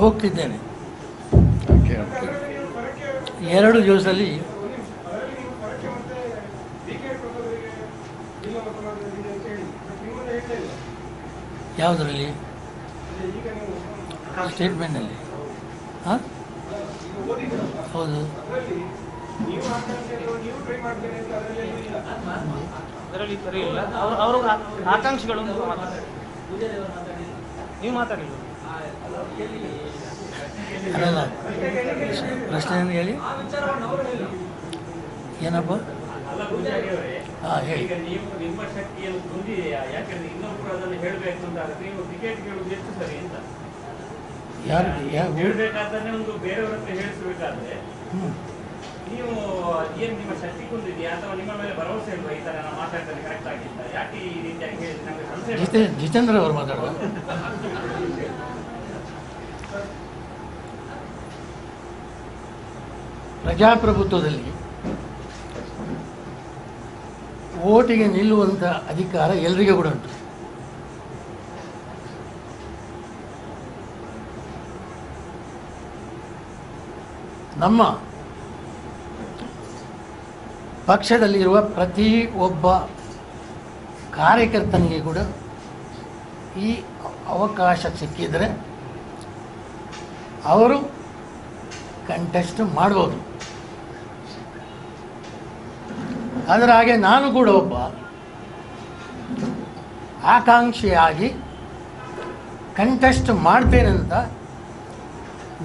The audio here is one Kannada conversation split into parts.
ಹೋಗ್ತಿದ್ದೇನೆ. ಓಕೆ ಓಕೆ ಎರಡು ದಿವಸದಲ್ಲಿ ಯಾವುದರಲ್ಲಿ? ಸ್ಟೇಟ್ಮೆಂಟ್ನಲ್ಲಿ. ಹಾಂ? ಹೌದು. ಅದರಲ್ಲಿ ಸರಿ ಇಲ್ಲ. ಅವ್ರ ಅವ್ರ ಆಕಾಂಕ್ಷಿಗಳು. ನೀವು ಮಾತಾಡಿಲ್ಲ ಅಲ್ಲಲ್ಲ ಪ್ರಶ್ನೆ ಏನು ಹೇಳಿ. ಏನಪ್ಪ? ಹಾಂ ಹೇಳಿ. ಈಗ ನೀವು ನಿಮ್ಮ ಯಾರು ಯಾರು? ಹ್ಞೂ ನೀವು ಏನ್ ಶಕ್ತಿ ಕುಂದಿದೆಯಾ ಅಥವಾ ನಿಮ್ಮ ಮೇಲೆ ಭರವಸೆ ಇಲ್ವಾ? ಈ ನಾನು ಮಾತಾಡ್ತೇನೆ ಕರೆಕ್ಟ್ ಯಾಕೆ ಈ ರೀತಿಯಾಗಿ ಹೇಳಿ ನಮಗೆ ಸಂಶಯ ಜಿತೆ ಜಿತೇಂದ್ರ ಅವರು ಮಾತಾಡುವ? ಪ್ರಜಾಪ್ರಭುತ್ವದಲ್ಲಿ ಓಟಿಗೆ ನಿಲ್ಲುವಂಥ ಅಧಿಕಾರ ಎಲ್ರಿಗೂ ಕೂಡ ಉಂಟು. ನಮ್ಮ ಪಕ್ಷದಲ್ಲಿರುವ ಪ್ರತಿ ಒಬ್ಬ ಕಾರ್ಯಕರ್ತನಿಗೆ ಕೂಡ ಈ ಅವಕಾಶ ಸಿಕ್ಕಿದರೆ ಅವರು ಕಂಟೆಸ್ಟ್ ಮಾಡ್ಬೋದು. ಅದರ ಹಾಗೆ ನಾನು ಕೂಡ ಒಬ್ಬ ಆಕಾಂಕ್ಷಿಯಾಗಿ ಕಂಟೆಸ್ಟ್ ಮಾಡ್ತೇನೆ ಅಂತ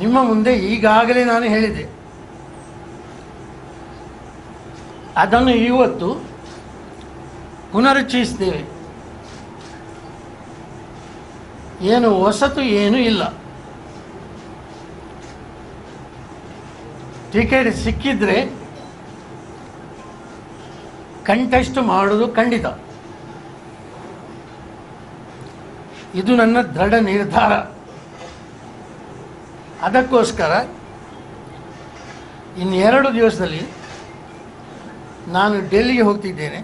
ನಿಮ್ಮ ಮುಂದೆ ಈಗಾಗಲೇ ನಾನು ಹೇಳಿದೆ. ಅದನ್ನು ಇವತ್ತು ಪುನರುಚ್ಚರಿಸ್ತೇವೆ ಏನು ಹೊಸತು ಏನೂ ಇಲ್ಲ. ಟಿಕೆಟ್ ಸಿಕ್ಕಿದ್ರೆ ಕಂಟೆಸ್ಟ್ ಮಾಡೋದು ಖಂಡಿತ. ಇದು ನನ್ನ ದೃಢ ನಿರ್ಧಾರ. ಅದಕ್ಕೋಸ್ಕರ ಇನ್ನೆರಡು ದಿವಸದಲ್ಲಿ ನಾನು ಡೆಲ್ಲಿಗೆ ಹೋಗ್ತಿದ್ದೇನೆ.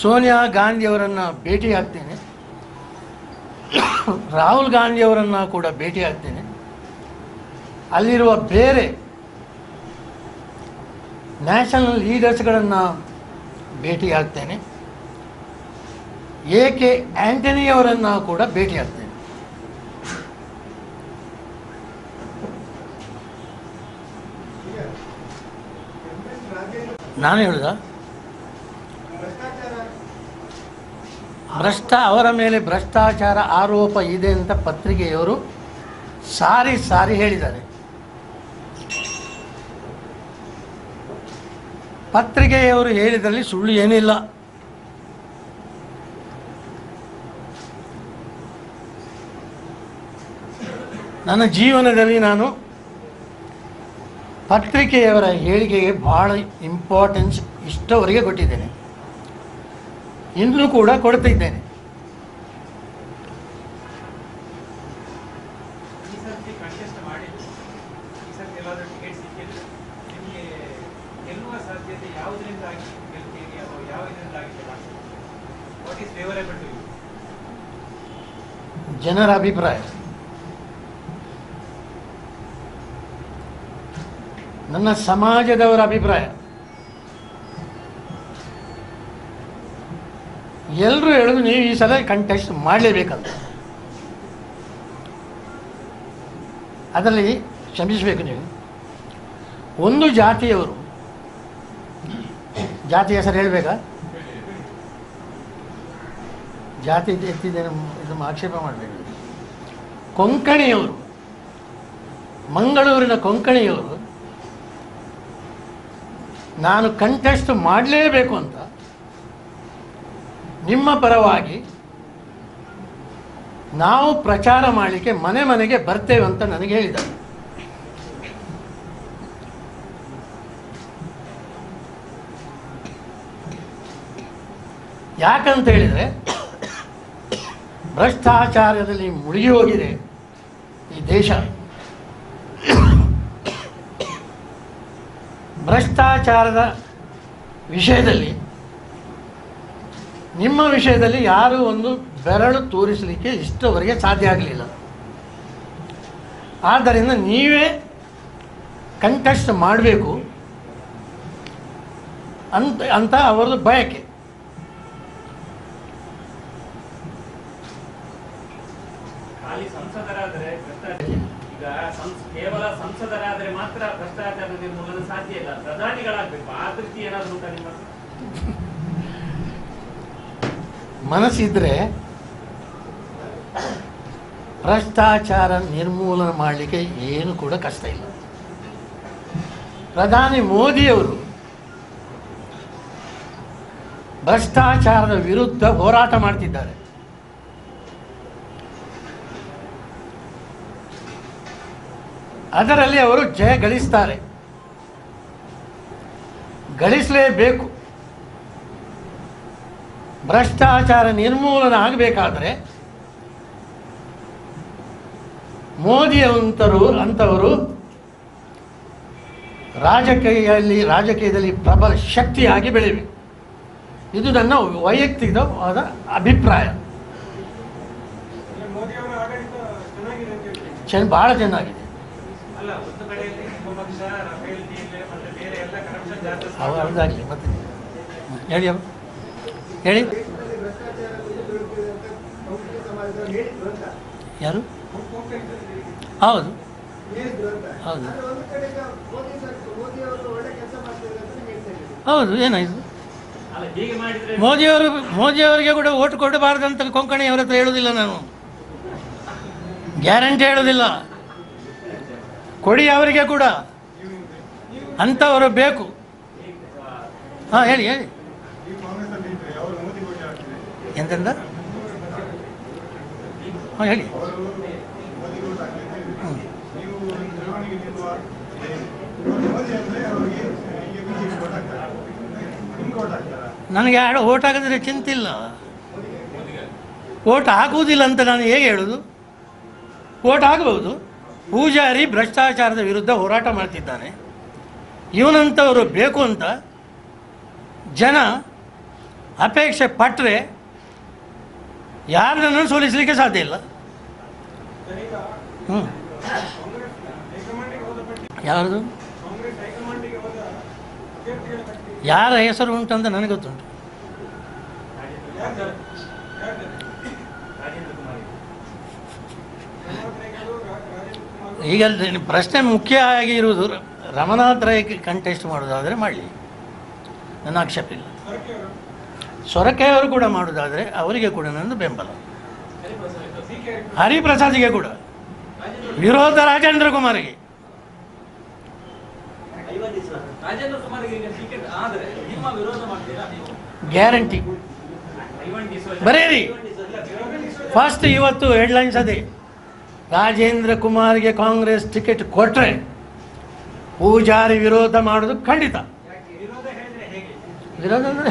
ಸೋನಿಯಾ ಗಾಂಧಿಯವರನ್ನು ಭೇಟಿ ಆಗ್ತೇನೆ. ರಾಹುಲ್ ಗಾಂಧಿಯವರನ್ನು ಕೂಡ ಭೇಟಿ ಆಗ್ತೇನೆ. ಅಲ್ಲಿರುವ ಬೇರೆ ನ್ಯಾಷನಲ್ ಲೀಡರ್ಸ್ಗಳನ್ನು ಭೇಟಿ ಆಗ್ತೇನೆ ಎ ಕೆ ಆ್ಯಂಟನಿಯವರನ್ನು ಕೂಡ ಭೇಟಿ ಆಗ್ತೇನೆ ನಾನು ಹೇಳುದ? ಭ್ರಷ್ಟ ಅವರ ಮೇಲೆ ಭ್ರಷ್ಟಾಚಾರ ಆರೋಪ ಇದೆ ಅಂತ ಪತ್ರಿಕೆಯವರು ಸಾರಿ ಸಾರಿ ಹೇಳಿದ್ದಾರೆ. ಪತ್ರಿಕೆಯವರು ಹೇಳಿದಲ್ಲಿ ಸುಳ್ಳು ಏನಿಲ್ಲ. ನನ್ನ ಜೀವನದಲ್ಲಿ ನಾನು ಪತ್ರಿಕೆಯವರ ಹೇಳಿಕೆಗೆ ಭಾಳ ಇಂಪಾರ್ಟೆನ್ಸ್ ಇಷ್ಟವರೆಗೆ ಕೊಟ್ಟಿದ್ದೇನೆ. ಇಂದಲೂ ಕೂಡ ಕೊಡ್ತಿದ್ದೇನೆ. ಜನರ ಅಭಿಪ್ರಾಯ. ನನ್ನ ಸಮಾಜದವರ ಅಭಿಪ್ರಾಯ. ಎಲ್ಲರೂ ಹೇಳಿದ್ರು ನೀವು ಈ ಸಲ ಕಂಟೆಸ್ಟ್ ಮಾಡಲೇಬೇಕಂತ. ಅದರಲ್ಲಿ ಕ್ಷಮಿಸಬೇಕು ನೀವು. ಒಂದು ಜಾತಿಯವರು ಜಾತಿ ಹೆಸರು ಹೇಳಬೇಕಾ? ಜಾತಿ ಎತ್ತಿದ್ದೇನೆ ಇದು ಆಕ್ಷೇಪ ಮಾಡಬೇಕು. ಕೊಂಕಣಿಯವರು, ಮಂಗಳೂರಿನ ಕೊಂಕಣಿಯವರು ನಾನು ಕಂಟೆಸ್ಟ್ ಮಾಡಲೇಬೇಕು ಅಂತ ನಿಮ್ಮ ಪರವಾಗಿ ನಾವು ಪ್ರಚಾರ ಮಾಡಲಿಕ್ಕೆ ಮನೆ ಮನೆಗೆ ಬರ್ತೇವೆ ಅಂತ ನನಗೆ ಹೇಳಿದ್ದಾರೆ. ಯಾಕಂತ ಹೇಳಿದರೆ ಭ್ರಷ್ಟಾಚಾರದಲ್ಲಿ ಮುಳುಗಿ ಹೋಗಿದೆ ಈ ದೇಶ. ಭ್ರಷ್ಟಾಚಾರದ ವಿಷಯದಲ್ಲಿ, ನಿಮ್ಮ ವಿಷಯದಲ್ಲಿ ಯಾರೂ ಒಂದು ಬೆರಳು ತೋರಿಸಲಿಕ್ಕೆ ಇಷ್ಟವರೆಗೆ ಸಾಧ್ಯ ಆಗಲಿಲ್ಲ. ಆದ್ದರಿಂದ ನೀವೇ ಕಂಟೆಸ್ಟ್ ಮಾಡಬೇಕು. ಅಂತ ಅಂತ ಅವರದು ಬಯಕೆ. ಖಾಲಿ ಸಂಸದರಾದರೆ ಭ್ರಷ್ಟಾಚಾರ. ಈಗ ಕೇವಲ ಸಂಸದರಾದರೆ ಮಾತ್ರ ಭ್ರಷ್ಟಾಚಾರ ನಿರ್ಮೂಲನೆ ಸಾಧ್ಯ ಇಲ್ಲ. ಪ್ರಧಾನಿಗಳಾಗಬೇಕು. ಆ ದೃಷ್ಟಿ ಏನಾದರೂ ಉಂಟಾ ನಿಮ್ಮ ಮನಸ್ಸಿದ್ರೆ ಭ್ರಷ್ಟಾಚಾರ ನಿರ್ಮೂಲನೆ ಮಾಡಲಿಕ್ಕೆ ಏನು ಕೂಡ ಕಷ್ಟ ಇಲ್ಲ. ಪ್ರಧಾನಿ ಮೋದಿಯವರು ಭ್ರಷ್ಟಾಚಾರದ ವಿರುದ್ಧ ಹೋರಾಟ ಮಾಡ್ತಿದ್ದಾರೆ. ಅದರಲ್ಲಿ ಅವರು ಜಯ ಗಳಿಸ್ತಾರೆ. ಗಳಿಸಲೇಬೇಕು. ಭ್ರಷ್ಟಾಚಾರ ನಿರ್ಮೂಲನ ಆಗಬೇಕಾದ್ರೆ ಮೋದಿಯವಂತರು ಅಂಥವರು ರಾಜಕೀಯದಲ್ಲಿ ರಾಜಕೀಯದಲ್ಲಿ ಪ್ರಬಲ ಶಕ್ತಿಯಾಗಿ ಬೆಳಿಬೇಕು. ಇದು ನನ್ನ ವೈಯಕ್ತಿಕವಾದ ಅಭಿಪ್ರಾಯ. ಚೆನ್ನ ಭಾಳ ಚೆನ್ನಾಗಿದೆ. ಮತ್ತೆ ಹೇಳಿ ಹೇಳಿ. ಯಾರು? ಹೌದು. ಹೌದು. ಹೌದು ಏನಾಯಿತು? ಮೋದಿಯವರು ಮೋದಿಯವರಿಗೆ ಕೂಡ ಓಟ್ ಅಂತ ಕೊಂಕಣಿ ಅವರ ಹತ್ರ ಹೇಳೋದಿಲ್ಲ ನಾನು. ಗ್ಯಾರಂಟಿ ಹೇಳೋದಿಲ್ಲ. ಕೊಡಿ ಅವರಿಗೆ ಕೂಡ. ಅಂಥವರು ಬೇಕು. ಹಾಂ, ಹೇಳಿ ಹೇಳಿ. ಎಂತೆಂದ? ಹಾಂ, ಹೇಳಿ. ನನಗೆ ಯಾರು ಓಟ್ ಹಾಕಿದ್ರೆ ಚಿಂತಿಲ್ಲ. ಓಟ್ ಹಾಕುವುದಿಲ್ಲ ಅಂತ ನಾನು ಹೇಗೆ ಹೇಳೋದು? ಓಟ್ ಹಾಕಬಹುದು? ಪೂಜಾರಿ ಭ್ರಷ್ಟಾಚಾರದ ವಿರುದ್ಧ ಹೋರಾಟ ಮಾಡ್ತಿದ್ದಾನೆ ಇವನಂಥವರು ಬೇಕು ಅಂತ ಜನ ಅಪೇಕ್ಷೆ ಪಟ್ಟರೆ ಯಾರನ್ನು ಸೋಲಿಸಲಿಕ್ಕೆ ಸಾಧ್ಯ ಇಲ್ಲ. ಹ್ಞೂ ಯಾರ ಹೆಸರು ಉಂಟಂತ ನನಗೆ ಗೊತ್ತುಂಟು ರಾಜೇಂದ್ರ ಕುಮಾರ್ ರಾಜೇಂದ್ರ ಕುಮಾರ್ ಈಗ ಪ್ರಶ್ನೆ ಮುಖ್ಯ ಆಗಿ ಇರುವುದು ರಮನಾಥ್ ರೈ ಕಂಟೆಸ್ಟ್ ಮಾಡೋದಾದರೆ ಮಾಡಲಿ. ನನ್ನ ಆಕ್ಷೇಪ ಇಲ್ಲ. ಸೊರಕೆಯವರು ಕೂಡ ಮಾಡೋದಾದರೆ ಅವರಿಗೆ ಕೂಡ ನನ್ನ ಬೆಂಬಲ. ಹರಿಪ್ರಸಾದ್ಗೆ ಕೂಡ. ವಿರೋಧ ರಾಜೇಂದ್ರ ಕುಮಾರ್ಗೆ. ಗ್ಯಾರಂಟಿ. ಬರೆಯಿರಿ ಫಸ್ಟ್ ಇವತ್ತು ಹೆಡ್ಲೈನ್ಸ್ ಅದೇ. ರಾಜೇಂದ್ರ ಕುಮಾರ್ಗೆ ಕಾಂಗ್ರೆಸ್ ಟಿಕೆಟ್ ಕೊಟ್ಟರೆ ಪೂಜಾರಿ ವಿರೋಧ ಮಾಡೋದು ಖಂಡಿತ. ವಿರೋಧ ಅಂದರೆ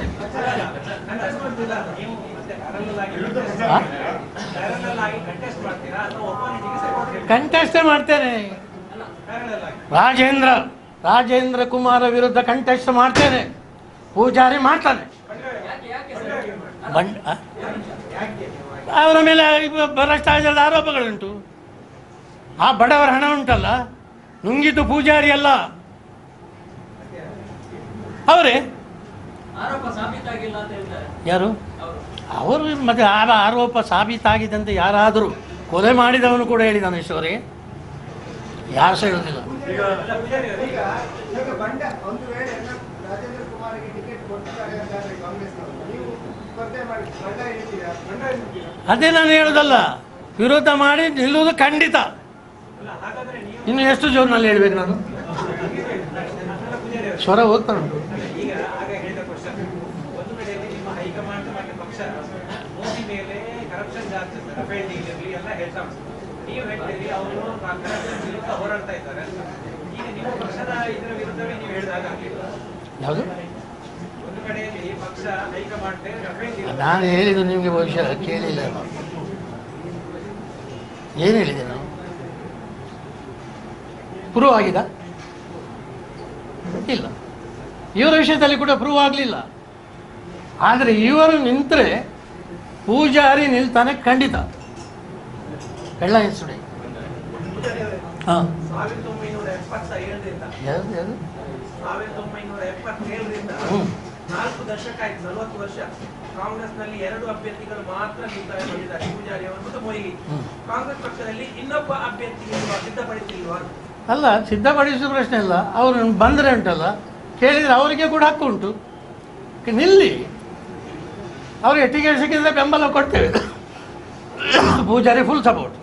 ಕಂಟೆಸ್ಟ್ ಮಾಡ್ತೇನೆ ರಾಜೇಂದ್ರ ರಾಜೇಂದ್ರ ಕುಮಾರ ವಿರುದ್ಧ ಕಂಟೆಸ್ಟ್ ಮಾಡ್ತೇನೆ. ಪೂಜಾರಿ ಮಾಡ್ತಾನೆ? ಅವರ ಮೇಲೆ ಭ್ರಷ್ಟಾಚಾರದ ಆರೋಪಗಳುಂಟು. ಆ ಬಡವರ ಹಣ ಉಂಟಲ್ಲ? ನುಂಗಿದ್ದು ಪೂಜಾರಿ ಅಲ್ಲ. ಅವರೇ? ಆರೋಪ ಸಾಬೀತಾಗಿಲ್ಲ ಅಂತ ಹೇಳ್ತಾರೆ. ಯಾರು? ಅವರು. ಅವರು ಮತ್ತೆ ಆ ಆರೋಪ ಸಾಬೀತಾಗಿದ್ದಂತೆ ಯಾರಾದರೂ ಕೊಲೆ ಮಾಡಿದವನು ಕೂಡ ಹೇಳಿದಾನೆ ಈಶ್ವರಿ. ಯಾರು ಸಹ ಹೇಳುದಿಲ್ಲ. ಈಗ ಬಂಡ ಒಂದು ವೇಳೆ ರಾಜೇಂದ್ರ ಕುಮಾರ್ಗೆ ಟಿಕೆಟ್ ಕೊಟ್ಟಿದ್ದಾರೆ ಅಂತಾದ್ರೆ ಕಾಂಗ್ರೆಸ್ನವರು ನೀವು ಸ್ಪರ್ಧೆ ಮಾಡಿ ಬಂಡ ಬಂಡ ಹೇಳ್ತೀರಾ ಅದೇ ನಾನು ಹೇಳುದಲ್ಲ ವಿರೋಧ ಮಾಡಿ ನಿಲ್ಲುವುದು ಖಂಡಿತ. ಇನ್ನು ಎಷ್ಟು ಜೋರ್ನಲ್ಲಿ ಹೇಳ್ಬೇಕು ನಾನು? ಸ್ವರ ಹೋಗ್ತಾ ಉಂಟು ಈಗ ಆಗ ಹೇಳಿದ ಕ್ವಶನ್ ಒಂದು ಕಡೆಯಲ್ಲಿ ನಿಮ್ಮ ಹೈಕಮಾಂಡ್ ಮತ್ತು ಪಕ್ಷ ಮೋದಿ ಮೇಲೆ ಕರಪ್ಷನ್ ಜಾಸ್ತಿ ರಫೇಲ್ ಡೀಲ್ ಇರಲಿ ಎಲ್ಲ ನೀವು ಹೇಳ್ತೀರಿ ಅವರು ಕರಪ್ಷನ್ ವಿರುದ್ಧ ಹೋರಾಡ್ತಾ ಇದ್ದಾರೆ ಅಂತ. ಈಗ ನಿಮ್ಮ ಇದರ ವಿರುದ್ಧವೇ ನೀವು ಹೇಳಿದಾಗ ಆಗಲಿಲ್ಲ ಯಾವುದು? ಒಂದು ಕಡೆಯಲ್ಲಿ ಪಕ್ಷ ಹೈಕಮಾಂಡ್ ರಫೇಲ್ ಡೀಲ್ ನಾನು ಹೇಳಿದ್ದು ನಿಮಗೆ ಭವಿಷ್ಯ ಕೇಳಿಲ್ಲ. ಏನು ಹೇಳಿದೆ ನಾನು? ಪ್ರೂವ್ ಆಗಿದ? ಇಲ್ಲ. ಇವರ ವಿಷಯದಲ್ಲಿ ಕೂಡ ಪ್ರೂವ್ ಆಗಲಿಲ್ಲ. ಆದರೆ ಇವರು ನಿಂತರೆ ಪೂಜಾರಿ ನಿಲ್ತಾನೆ ಖಂಡಿತ. ಕಳ್ಳ ಹೆಸರು. ಹಾಂ. ನಾಲ್ಕು ದಶಕ ಆಯ್ತು ನಲವತ್ತು ವರ್ಷ. ಕಾಂಗ್ರೆಸ್ನಲ್ಲಿ ಎರಡು ಅಭ್ಯರ್ಥಿಗಳು ಮಾತ್ರ ಮಾಡಿದ್ದಾರೆ ಪೂಜಾರಿ ಅವರು ಮತ್ತು ಮೊಯ್ಲಿ ಕಾಂಗ್ರೆಸ್ ಪಕ್ಷದಲ್ಲಿ ಇನ್ನೊಬ್ಬ ಅಭ್ಯರ್ಥಿಗೆ ಸಿದ್ಧಪಡಿಸಿಲ್ವಾ? ಅಲ್ಲ ಸಿದ್ಧಪಡಿಸುವ ಪ್ರಶ್ನೆ ಇಲ್ಲ. ಅವರು ಬಂದರೆ ಉಂಟಲ್ಲ? ಕೇಳಿದರೆ ಅವರಿಗೆ ಕೂಡ ಹಕ್ಕು ಉಂಟು. ನಿಲ್ಲಿ. ಅವರಿಗೆ ಟಿಕೆಟ್ ಸಿಕ್ಕಿದ್ರೆ ಬೆಂಬಲ ಕೊಡ್ತೇವೆ. ಪೂಜಾರಿ ಫುಲ್ ಸಪೋರ್ಟ್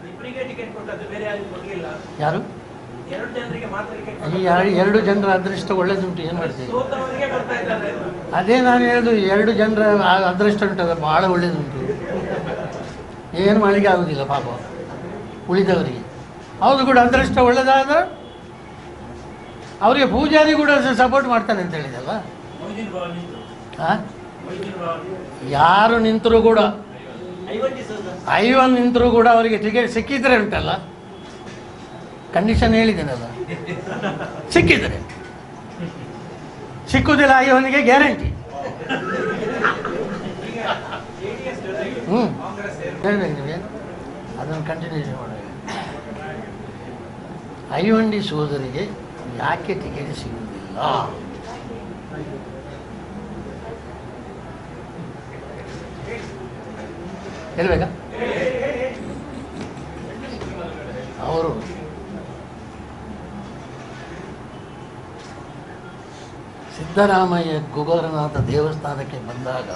ಯಾರು? ಎರಡು ಜನರ ಅದೃಷ್ಟ ಒಳ್ಳೇದುಂಟು ಏನು ಮಾಡ್ತೀವಿ ಅದೇ ನಾನು ಹೇಳುದು ಎರಡು ಜನರ ಅದೃಷ್ಟ ಉಂಟಲ್ಲ ಭಾಳ ಒಳ್ಳೇದುಂಟು ಏನು ಮಾಡಲಿಕ್ಕೆ ಆಗುದಿಲ್ಲ ಪಾಪ. ಉಳಿದವರಿಗೆ. ಅವ್ರು ಕೂಡ ಅದೃಷ್ಟ ಒಳ್ಳೇದಾದ್ರೆ ಅವರಿಗೆ ಪೂಜಾರಿ ಕೂಡ ಸಪೋರ್ಟ್ ಮಾಡ್ತಾನೆ ಅಂತ ಹೇಳಿದಲ್ಲ ಯಾರು ನಿಂತರು ಕೂಡ ಐವನ್ ನಿಂತರು ಕೂಡ ಅವರಿಗೆ ಟಿಕೆಟ್ ಸಿಕ್ಕಿದ್ರೆ ಉಂಟಲ್ಲ? ಕಂಡೀಷನ್ ಹೇಳಿದ್ದೇನಲ್ಲ ಸಿಕ್ಕಿದ್ರೆ. ಸಿಕ್ಕುದಿಲ್ಲ ಐವನಿಗೆ ಗ್ಯಾರಂಟಿ ಹ್ಞೂ ಹೇಳ್ಬೇಕು ನಿಮಗೆ ಅದನ್ನು ಕಂಟಿನ್ಯೂ ಮಾಡಿ. ಐವಂಡಿ ಸೋದರಿಗೆ ಯಾಕೆ ಟಿಕೆಟ್ ಸಿಗುವುದಿಲ್ಲ? ಹೇಳ್ಬೇಕಾ? ಅವರು ಸಿದ್ದರಾಮಯ್ಯ ಗುಗರನಾಥ ದೇವಸ್ಥಾನಕ್ಕೆ ಬಂದಾಗ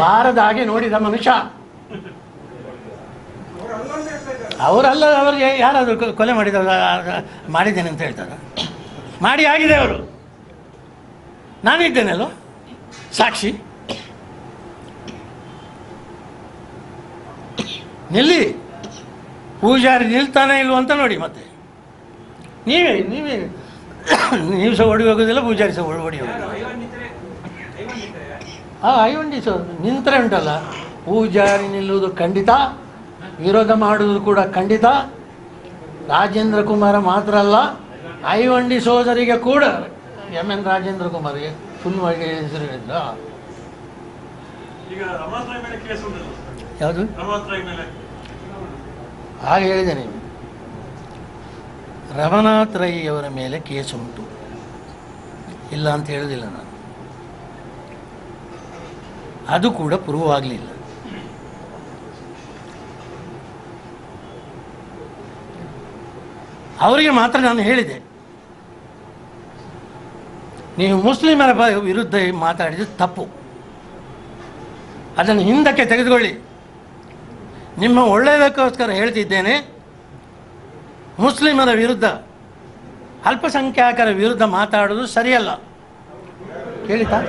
ಬಾರದ ಹಾಗೆ ನೋಡಿದ ಮನುಷ್ಯ. ಅವರಲ್ಲ, ಅವರಿಗೆ ಯಾರಾದರೂ ಕೊಲೆ ಮಾಡಿದವರು ಮಾಡಿದ್ದೇನೆ ಅಂತ ಹೇಳ್ತಾರೆ? ಮಾಡಿ ಆಗಿದೆ ಅವರು. ನಾನಿದ್ದೇನಲ್ಲ? ಸಾಕ್ಷಿ. ನಿಲ್ಲಿ. ಪೂಜಾರಿ ನಿಲ್ತಾನೆ ಇಲ್ವ ಅಂತ ನೋಡಿ ಮತ್ತೆ. ನೀವೇ ನೀವೇ. ನೀವು ಸಹ ಓಡಿ ಹೋಗೋದಿಲ್ಲ, ಪೂಜಾರಿ ಸಹ ಓಡಿ ಹೋಗೋದಿಲ್ಲ. ಆ, ಐವಂಡಿ ಸರ್ ನಿಂತರೆ ಉಂಟಲ್ಲ. ಪೂಜಾರಿ ನಿಲ್ಲುವುದು ಖಂಡಿತ. ವಿರೋಧ ಮಾಡುವುದು ಕೂಡ ಖಂಡಿತ. ರಾಜೇಂದ್ರ ಕುಮಾರ ಮಾತ್ರ ಅಲ್ಲ ಐವಂಡಿ ಸೋದರಿಗೆ ಕೂಡ ಎಂ ಎನ್ ರಾಜೇಂದ್ರ ಕುಮಾರ್ಗೆ ಫುಲ್ ಹೆಸರು ಹೇಳಿದ್ರ ಈಗ ರಮಾತ್ ಮೇಲೆ ಕೇಸ್ ಉಂಟಲ್ಲ ಯಾವುದು? ಹಾಗೆ ಹೇಳಿದ್ದೇನೆ ರಮನಾಥ್ ರೈಯವರ ಮೇಲೆ ಕೇಸ್ ಉಂಟು. ಇಲ್ಲ ಅಂತ ಹೇಳೋದಿಲ್ಲ ನಾನು. ಅದು ಕೂಡ ಪ್ರೂವ್ ಆಗಲಿಲ್ಲ ಅವರಿಗೆ ಮಾತ್ರ ನಾನು ಹೇಳಿದೆ. ನೀವು ಮುಸ್ಲಿಮರ ವಿರುದ್ಧ ಮಾತಾಡಿದ್ದು ತಪ್ಪು. ಅದನ್ನು ಹಿಂದಕ್ಕೆ ತೆಗೆದುಕೊಳ್ಳಿ. ನಿಮ್ಮ ಒಳ್ಳೆಯದಕ್ಕೋಸ್ಕರ ಹೇಳ್ತಿದ್ದೇನೆ, ಮುಸ್ಲಿಮರ ವಿರುದ್ಧ ಅಲ್ಪಸಂಖ್ಯಾತರ ವಿರುದ್ಧ ಮಾತಾಡೋದು ಸರಿಯಲ್ಲ. ಕೇಳಿತಾ?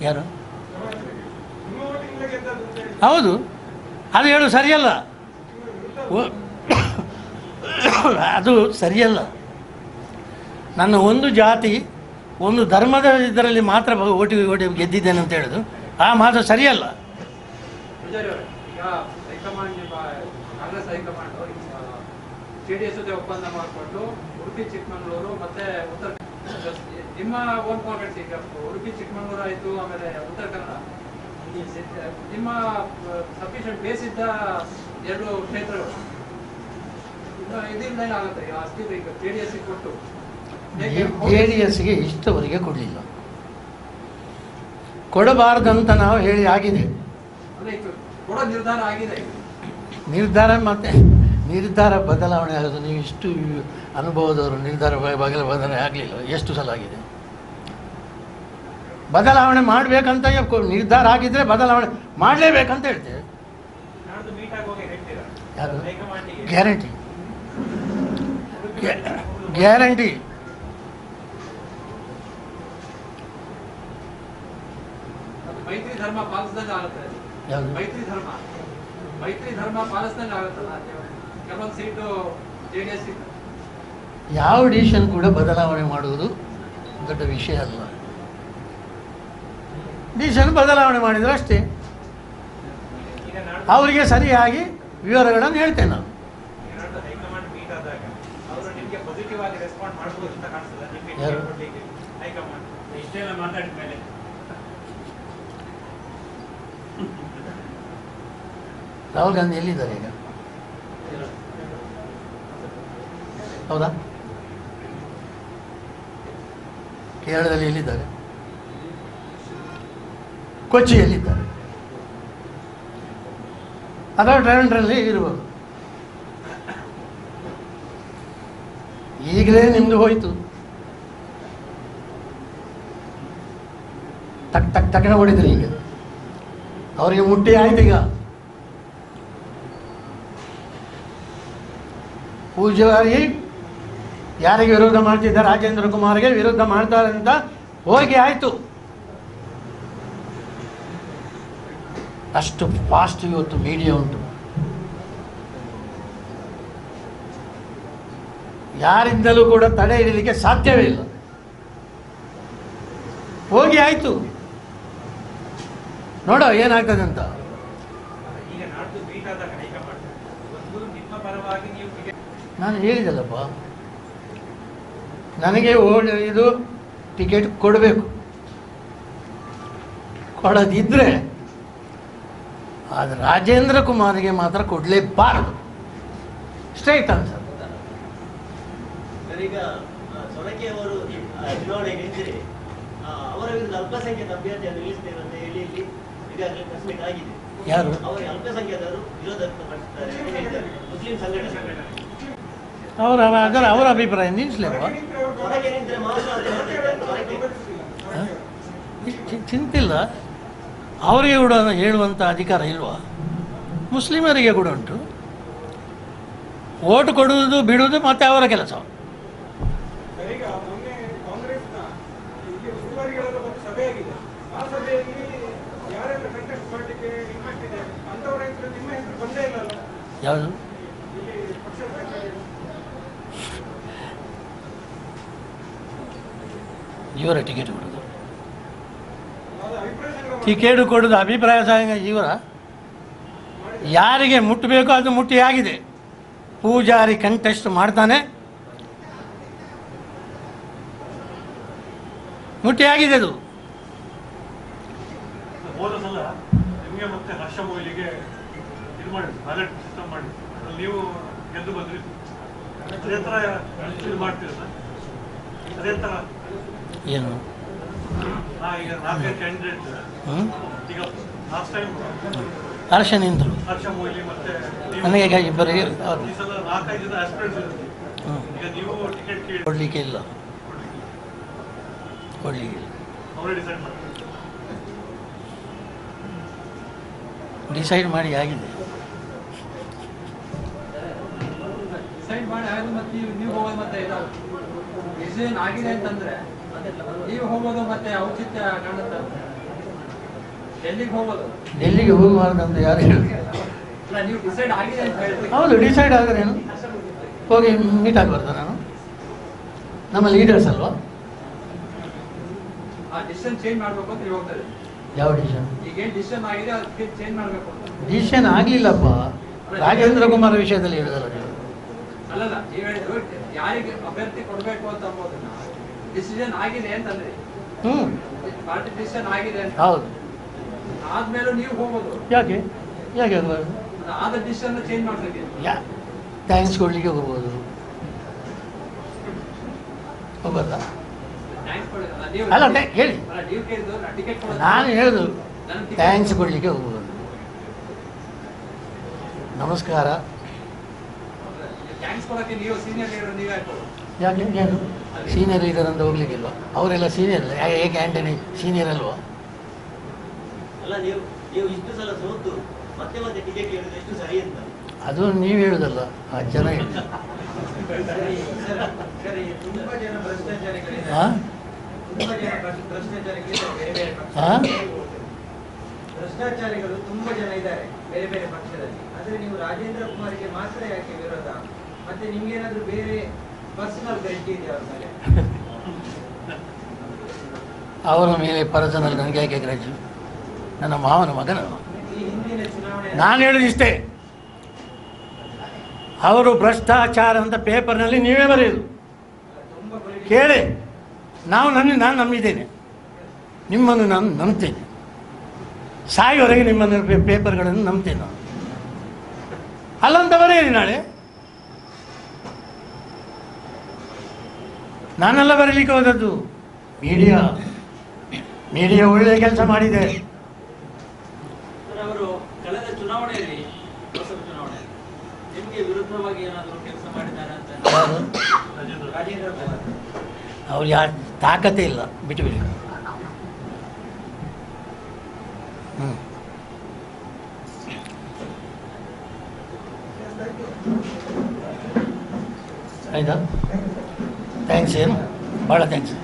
ಯಾರು? ಹೌದು. ಅದು ಹೇಳು, ಸರಿಯಲ್ಲ. ಅದು ಸರಿಯಲ್ಲ. ನನ್ನ ಒಂದು ಜಾತಿ, ಒಂದು ಧರ್ಮದ ಇದರಲ್ಲಿ ಮಾತ್ರ ಓಟಿ ಓಟಿ ಗೆದ್ದಿದ್ದೇನೆ ಅಂತ ಹೇಳೋದು. ಆ ಮಾತು ಸರಿಯಲ್ಲ. ಒಪ್ಪಂದ ಮಾಡಿಕೊಂಡು ಉಡುಪಿ, ಚಿಕ್ಕಮಗಳೂರು ಮತ್ತೆ ಉತ್ತರ ನಿಮ್ಮ ಉಡುಪಿ, ಚಿಕ್ಕಮಗಳೂರು ಆಯಿತು, ಆಮೇಲೆ ಉತ್ತರ ಕನ್ನಡ. ನಿಮ್ಮ ಸಫಿಷಿಯಂಟ್ ಬೇಸ್ ಇದ್ದ ಎರಡು ಕ್ಷೇತ್ರಗಳು. ಇದರಿಂದ ಏನಾಗುತ್ತೆ ಅಷ್ಟಿದೆ ಈಗ ಜೆ ಡಿ ಎಸ್ ಕೊಟ್ಟು. ಜೆ ಡಿ ಎಸ್ಗೆ ಇಷ್ಟವರೆಗೆ ಕೊಡಲಿಲ್ಲ. ಕೊಡಬಾರ್ದಂತ ನಾವು ಹೇಳಿ ಆಗಿದೆ. ಕೊಡೋ ನಿರ್ಧಾರ ಆಗಿದೆ. ನಿರ್ಧಾರ ಮತ್ತೆ ನಿರ್ಧಾರ ಬದಲಾವಣೆ ಆಗೋದು ನೀವು ಇಷ್ಟು ಅನುಭವದವರು ನಿರ್ಧಾರ ಬದಲಾವಣೆ ಆಗಲಿಲ್ಲ. ಎಷ್ಟು ಸಲ ಆಗಿದೆ? ಬದಲಾವಣೆ ಮಾಡಬೇಕಂತ ನಿರ್ಧಾರ ಆಗಿದ್ರೆ ಬದಲಾವಣೆ ಮಾಡಲೇಬೇಕಂತ ಹೇಳ್ತೇವೆ. ಯಾರು? ಗ್ಯಾರಂಟಿ. ಗ್ಯಾರಂಟಿ. ಯಾವ ಡಿಸಿಷನ್ ಕೂಡ ಬದಲಾವಣೆ ಮಾಡುವುದು ದೊಡ್ಡ ವಿಷಯ ಅಲ್ಲ ಡಿಸಿಷನ್ ಬದಲಾವಣೆ ಮಾಡಿದ್ರು ಅಷ್ಟೇ. ಅವರಿಗೆ ಸರಿಯಾಗಿ ವಿವರಗಳನ್ನು ಹೇಳ್ತೇನೆ ನಾನು. ರಾಹುಲ್ ಗಾಂಧಿ ಎಲ್ಲಿದ್ದಾರೆ ಈಗ? ಹೌದಾ? ಕೇರಳದಲ್ಲಿ ಎಲ್ಲಿದ್ದಾರೆ? ಕೊಚ್ಚಿಯಲ್ಲಿದ್ದಾರೆ. ಅಥವಾ ಟ್ರೆಂಡ್ರಲ್ಲಿ ಇರ್ಬೋದು ಈಗಲೇ ನಿಮ್ಮದು ಹೋಯಿತು. ತಕ್ ತಕ್ ಟಕ್ನ ಹೊಡಿದ್ರಿ ಈಗ. ಅವರಿಗೆ ಮುಟ್ಟಿ ಆಯ್ತು ಈಗ. ಪೂಜಾರಿ ಯಾರಿಗೆ ವಿರೋಧ ಮಾಡ್ತಿದ್ದ ರಾಜೇಂದ್ರ ಕುಮಾರ್ಗೆ ವಿರೋಧ ಮಾಡ್ತಾರೆ ಅಂತ ಹೋಗಿ ಆಯಿತು. ಅಷ್ಟು ಫಾಸ್ಟ್ ಇವತ್ತು ಮೀಡಿಯಾ ಉಂಟು. ಯಾರಿಂದಲೂ ಕೂಡ ತಡೆ ಹಿಡಲಿಕ್ಕೆ ಸಾಧ್ಯವೇ ಇಲ್ಲ. ಹೋಗಿ ಆಯಿತು. ನೋಡೋ, ಏನಾಗ್ತದೆ ಅಂತ. ನಾನು ಹೇಳಿದಲ್ಲಪ್ಪ, ನನಗೆ ಇದು ಟಿಕೆಟ್ ಕೊಡಬೇಕು. ಕೊಡದಿದ್ದರೆ ಅದು ರಾಜೇಂದ್ರ ಕುಮಾರ್ಗೆ ಮಾತ್ರ ಕೊಡಲೇಬಾರದು. ಸ್ಟ್ರೈಟ್ ಆನ್ಸರ್ ಯಾರು? ಅವರ ಅದರ ಅವರ ಅಭಿಪ್ರಾಯ ಚಿ- ಚಿಂತಿಲ್ಲ. ಅವರಿಗೆ ಕೂಡ ಹೇಳುವಂಥ ಅಧಿಕಾರ ಇಲ್ವ? ಮುಸ್ಲಿಮರಿಗೆ ಕೂಡ ಉಂಟು. ಓಟ್ ಕೊಡುವುದು ಬಿಡುವುದು ಮತ್ತೆ ಅವರ ಕೆಲಸ. ಯಾವುದು? ಇವರ ಟಿಕೆಟ್ ಅಭಿಪ್ರಾಯ ಕೇಡು ಕೊಡೋದು ಅಭಿಪ್ರಾಯ ಸಂಘ ಇವರ? ಯಾರಿಗೆ ಮುಟ್ಟಬೇಕು ಅದು ಮುಟ್ಟಿ ಆಗಿದೆ. ಪೂಜಾರಿ ಕಂಟೆಸ್ಟ್ ಮಾಡ್ತಾನೆ. ಮುಟ್ಟಿ ಆಗಿದೆ ಅದು. ಹೋದ ಸಲ ನಿಮಗೆ ಮತ್ತೆ ಹರ್ಷ ಇದು ಮಾಡಿ ಬ್ಯಾಲೆಟ್ ಸಿಸ್ಟಮ್ ಮಾಡಿ ಅದ್ರಲ್ಲಿ ನೀವು ಗೆದ್ದು ಬಂದ್ರಿ. ಅದೇ ಥರ ಇದು ಮಾಡ್ತೀರಲ್ಲ ಅದೇ ಏನು? ಹರ್ಷ ನನಗೆ ಇಬ್ಬರಿಗೆ ಕೊಡಲಿಕ್ಕೆ ಇಲ್ಲ. ಕೊಡಲಿಕ್ಕೆ ಡಿಸೈಡ್ ಮಾಡಿ ಆಗಿದೆ. ಆಗೋದು ಮತ್ತೆ ನೀವು ಹೋಗೋದು ಮತ್ತೆ ಇದಾವೆ ಡಿಸೈನ್ ಆಗಿದೆ ಅಂತಂದ್ರೆ ನೀವು ಹೋಗೋದು ಮತ್ತೆ ಔಚಿತ್ಯ ಕಾಣುತ್ತೆ ಡೆಲ್ಲಿಗೆ ಹೋಗೋದು? ಡೆಲ್ಲಿಗೆ ಅಂತ ಯಾರು ಹೇಳಿದ್ರು ನೀವು ಡಿಸೈಡ್ ಆಗಿದೆ ಅಂತ ಹೇಳ್ತೀವಿ ಹೌದು ಡಿಸೈಡ್ ಆದ್ರೇನು ಹೋಗಿ ಮೀಟ್ ಆಗ್ಬಾರ್ದು ನಾನು. ನಮ್ಮ ಲೀಡರ್ಸ್ ಅಲ್ವಾ? ಆ ಡಿಸಿಷನ್ ಚೇಂಜ್ ಮಾಡ್ಬೇಕು ಅಂತ ಹೋಗ್ತಾರೆ ಯಾವ ಡಿಸಿಷನ್? ಈಗ ಏನ್ ಡಿಸಿಷನ್ ಆಗಿದೆ ಅದಕ್ಕೆ ಚೇಂಜ್ ಮಾಡ್ಬೇಕು ಡಿಸಿಷನ್ ಆಗಲಿಲ್ಲಪ್ಪ. ರಾಜೇಂದ್ರ ಕುಮಾರ್ ವಿಷಯದಲ್ಲಿ ಹೇಳಿದಲ್ಲ ನೀವು. ಅಲ್ಲಲ್ಲ ನೀವು ಹೇಳಿದ್ರು ಯಾರಿಗೆ ಅಭ್ಯರ್ಥಿ ಕೊಡಬೇಕು ಅಂತ ಅಂಬೋದನ್ನ ಡಿಸಿಷನ್ ಆಗಿದೆ ಅಂತಂದ್ರಿ. ಹ್ಞೂ ಪಾರ್ಟಿ ಡಿಸಿಷನ್ ಆಗಿದೆ ಅಂತ. ಹೌದು. ಆದ್ಮೇಲೂ ನೀವು ಹೋಗೋದು. ಯಾಕೆ? ಯಾಕೆ ಹೋಗ್ಬಾರ್ದು ಅದು ಆದ ಡಿಸಿಷನ್ ಚೇಂಜ್ ಮಾಡ್ಸಕ್ಕೆ ಯಾ ಥ್ಯಾಂಕ್ಸ್ ಕೊಡಲಿಕ್ಕೆ ಹೋಗ್ಬೋದು. ಹೋಗ್ಬಾರ್ದಾ ಥ್ಯಾಂಕ್ಸ್ ಕೊಡೋದು ನೀವು ಅಲ್ಲ ಥ್ಯಾ- ಹೇಳಿ. ಅಲ್ಲ ನೀವು ಕೇಳಿದ್ದು ಟಿಕೆಟ್ ಕೊಡೋದು. ನಾನು ಹೇಳುದು ನನ್ನ ticket- ಥ್ಯಾಂಕ್ಸ್ ಕೊಡಲಿಕ್ಕೆ ಹೋಗ್ಬೋದು. ನಮಸ್ಕಾರ. ಥ್ಯಾಂಕ್ಸ್ ಕೊಡಕ್ಕೆ ನೀವು ಸೀನಿಯರ್ ಲೀಡರ್ ನೀವೇ ಹಾಕೋದು ಯಾಕೆ ಏನು ಸೀನಿಯರ್ ಲೀಡರ್ ಅಂತ ಹೋಗ್ಲಿಕ್ಕಿಲ್ವಾ ಅವರೆಲ್ಲ ಸೀನಿಯರ್ ಹೇಗೆ ಆಂಟನಿ ಸೀನಿಯರ್ ಅಲ್ವಾ? ಅಲ್ಲ ನೀವು ನೀವು ಇಷ್ಟು ಸಲ ಸೋತು ಮತ್ತೆ ಮತ್ತೆ ಟಿಕೆಟ್ ಕೇಳಿದ್ರೆ ಎಷ್ಟು ಸರಿ ಅಂತ? ಅದು ನೀವು ಹೇಳುದಲ್ಲ ಆ ಜನ ಭ್ರಷ್ಟಾಚಾರಿಗಳು ತುಂಬಾ ಜನ ಇದ್ದಾರೆ ಬೇರೆ ಬೇರೆ ಪಕ್ಷದಲ್ಲಿ. ಆದರೆ ನೀವು ರಾಜೇಂದ್ರ ಕುಮಾರ್ಗೆ ಮಾತ್ರ ಯಾಕೆ ವಿರೋಧ? ಮತ್ತೆ ನಿಮ್ಗೇನಾದ್ರೂ ಬೇರೆ ಪರ್ಸನಲ್ ಗ್ಯಾರಂಟಿ ಇದೆ ಅವ್ರ ಮೇಲೆ? ಅವರ ಮೇಲೆ ಪರ್ಸನಲ್ ನನಗೆ ಯಾಕೆ ಗ್ರಜು ನನ್ನ ಮಾವನ ಮಗನ? ನಾನು ಹೇಳಿದ ಇಷ್ಟೇ. ಅವರು ಭ್ರಷ್ಟಾಚಾರ ಅಂತ ಪೇಪರ್ನಲ್ಲಿ ನೀವೇ ಬರೆಯೋದು. ಕೇಳಿ. ನಾವು ನನ್ನ ನಾನು ನಂಬಿದ್ದೇನೆ ನಿಮ್ಮನ್ನು ನಾನು ನಂಬ್ತೇನೆ. ಸಾಯೋವರೆಗೆ ನಿಮ್ಮನ್ನು ಪೇಪರ್ಗಳನ್ನು ನಂಬ್ತೇನೆ ನಾನು. ಅಲ್ಲಂತ ಬರೆಯಿರಿ ನಾಳೆ. ನಾನೆಲ್ಲ ಬರೀಲಿಕ್ಕೆ ಹೋದದ್ದು. ಮೀಡಿಯಾ. ಮೀಡಿಯಾ ಒಳ್ಳೆಯ ಕೆಲಸ ಮಾಡಿದೆ. ಅವರು ಯಾರು? ತಾಕತ್ತೇ ಇಲ್ಲ. ಬಿಟ್ಟು ಬಿಡಿ. ಹ್ಞೂ ಆಯ್ತಾ? ಥ್ಯಾಂಕ್ಸ್ ಏನು ಭಾಳ ಥ್ಯಾಂಕ್ಸ್